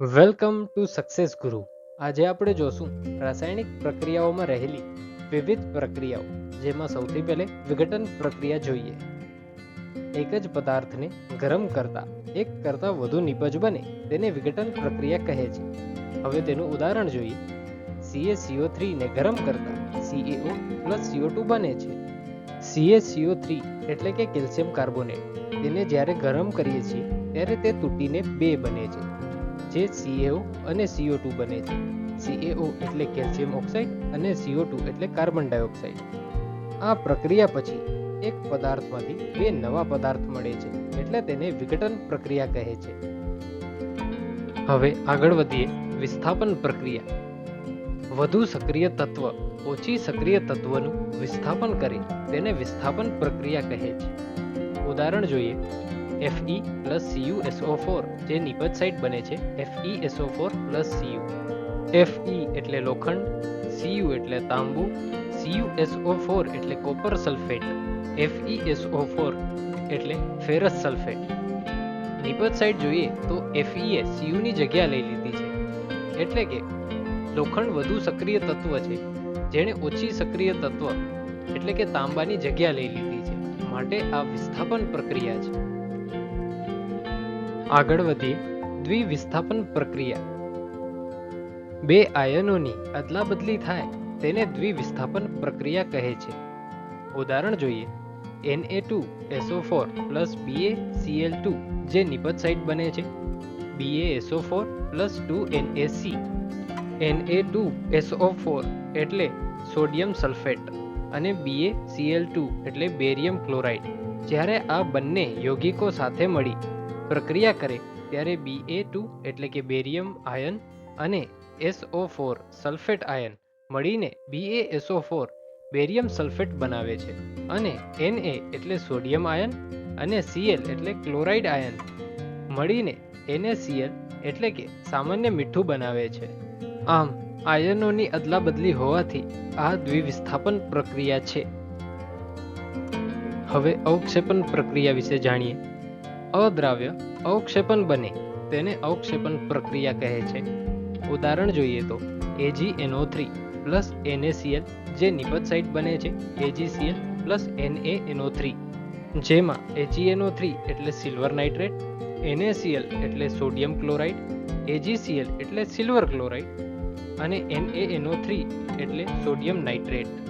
Welcome to success ગુરુ. આજે આપણે જોશું રાસાયણિક પ્રક્રિયાઓમાં રહેલી વિવિધ પ્રક્રિયાઓ, જેમાં સૌથી પહેલે વિઘટન પ્રક્રિયા જોઈએ. એક જ પદાર્થને ગરમ કરતા, એક કરતાં વધુ નિપજ બને તેને વિઘટન પ્રક્રિયા કહે છે. હવે તેનું ઉદાહરણ જોઈએ. સીએ સીઓ થ્રીને ગરમ કરતા સીએઓ પ્લસ સીઓ ટુ બને છે. સીએ સીઓ થ્રી એટલે કે કેલ્શિયમ કાર્બોનેટ, તેને જ્યારે ગરમ કરીએ છીએ, ત્યારે તે તૂટીને બે બને છે. જે સીએઓ અને સીઓ ટુ બને છે. સીએઓ એટલે કેલ્શિયમ ઓક્સાઇડ અને સીઓ ટુ એટલે કાર્બન ડાયોક્સાઇડ આ પ્રક્રિયા પછી એક પદાર્થમાંથી બે નવા પદાર્થ મળે છે, એટલે તેને વિઘટન પ્રક્રિયા કહે છે. હવે આગળ વધીએ વિસ્થાપન પ્રક્રિયા. વધુ સક્રિય તત્વ, ઓછી સક્રિય તત્વનું વિસ્થાપન કરે તેને વિસ્થાપન પ્રક્રિયા કહે છે. ઉદાહરણ જોઈએ. Fe પ્લસ CuSO4 જે નિપજ સાઇટ બને છે FeSO4 પ્લસ Cu Fe એટલે લોખંડ Cu એટલે તાંબુ CuSO4 એટલે કોપર સલ્ફેટ FeSO4 એટલે ફેરસ સલ્ફેટ નિપજ સાઇટ જોઈએ તો Fe એ Cu ની જગ્યા લઈ લીધી છે. એટલે કે લોખંડ વધુ સક્રિય તત્વ છે, જેણે ઓછી સક્રિય તત્વ, એટલે કે તાંબાની જગ્યા લઈ લીધી છે. માટે આ વિસ્થાપન પ્રક્રિયા છે. આગળ વધીએ દ્વિવિસ્થાપન પ્રક્રિયા. બે આયનોની અદલાબદલી થાય તેને દ્વિવિસ્થાપન પ્રક્રિયા કહે છે. ઉદાહરણ જોઈએ Na2SO4 પ્લસ BaCl2 જે નિપજ સાઇટ બને છે. BaSO4 પ્લસ 2NaC Na2SO4 એટલે સોડિયમ સલ્ફેટ અને BaCl2 એટલે બેરિયમ ક્લોરાઇડ જ્યારે આ બંને યોગિકો સાથે મળી પ્રક્રિયા કરે ત્યારે બી ટુ એટલે કે બેરિયમ આયન અને એસઓ ફોર સલ્ફેટ આયન મળીને B SO four barium sulphate બનાવે છે અને Na એટલે સોડિયમ આયન અને સીએલ એટલે ક્લોરાઇડ આયન મળીને એનએસીએલ એટલે કે સામાન્ય મીઠું બનાવે છે. આમ, આયનોની અદલાબદલી હોવાથી આ દ્વિવિસ્થાપન પ્રક્રિયા છે. હવે અવક્ષેપન પ્રક્રિયા વિશે જાણીએ. અદ્રાવ્ય અવક્ષેપણ બને તેને અવક્ષેપણ પ્રક્રિયા કહે છે. ઉદાહરણ જોઈએ તો AgNO3 પ્લસ એનએસીએલ જે નિપજ સાઇટ બને છે એજીસીએલ પ્લસ NaNO3 જેમાં AgNO3 એટલે સિલ્વર નાઇટ્રેટ એનએસીએલ એટલે સોડિયમ ક્લોરાઇડ એજીસીએલ એટલે સિલ્વર ક્લોરાઇડ અને NaNO3 એટલે સોડિયમ નાઇટ્રેટ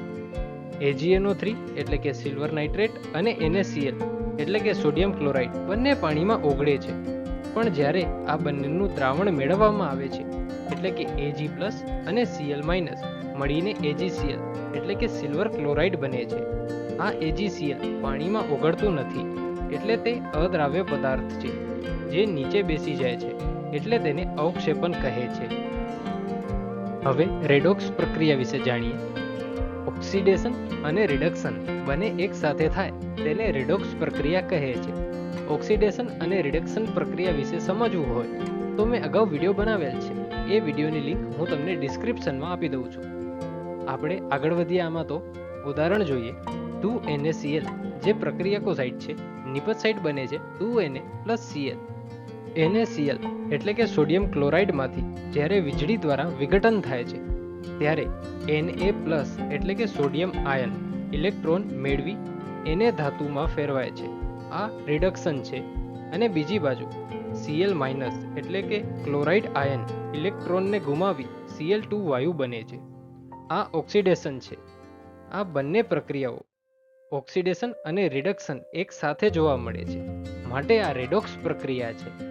AgNO3 એટલે કે સિલ્વર નાઇટ્રેટ અને એનએસીએલ એટલે કે સોડિયમ ક્લોરાઇડ બંને પાણીમાં ઓગળે છે. પણ જ્યારે આ બંનેનું દ્રાવણ મેળવવામાં આવે છે, એટલે કે એજી પ્લસ અને સીએલ માઇનસ મળીને એજીસીએલ એટલે કે સિલ્વર ક્લોરાઇડ બને છે. આ એજીસીએલ પાણીમાં ઓગળતું નથી, એટલે તે અદ્રાવ્ય પદાર્થ છે, જે નીચે બેસી જાય છે, એટલે તેને અવક્ષેપણ કહે છે. હવે રેડોક્સ પ્રક્રિયા વિશે જાણીએ. ઓક્સિડેશન અને રિડક્શન બંને એક સાથે થાય, તેને રિડોક્સ પ્રક્રિયા કહે છે. ઓક્સિડેશન અને રિડક્શન પ્રક્રિયા વિશે સમજવું હોય તો મેં અગાઉ વીડિયો બનાવેલ છે. એ વિડીયોની લિંક હું તમને ડિસ્ક્રિપ્શનમાં આપી દઉં છું. આપણે આગળ વધીએ આમાં તો. ઉદાહરણ જોઈએ. ટુ NaCl જે પ્રક્રિયાકો સાઇડ છે, નિપજ સાઇડ બને છે, ટુ એને પ્લસ સીએલ એને સીએલ એટલે કે સોડિયમ ક્લોરાઇડમાંથી જ્યારે વીજળી દ્વારા વિઘટન થાય છે. ત્યારે Na એટલે કે સોડિયમ આયન ઇલેક્ટ્રોન મેળવી Na ધાતુમાં ફેરવાય છે. આ રિડક્શન છે. અને બીજી બાજુ Cl એટલે કે ક્લોરાઇડ આયન ઇલેક્ટ્રોનને ગુમાવી Cl2 વાયુ બને છે. આ ઓક્સિડેશન છે. આ બંને પ્રક્રિયાઓ ઓક્સિડેશન અને રિડક્શન એક સાથે જોવા મળે છે. માટે આ રેડોક્સ પ્રક્રિયા છે.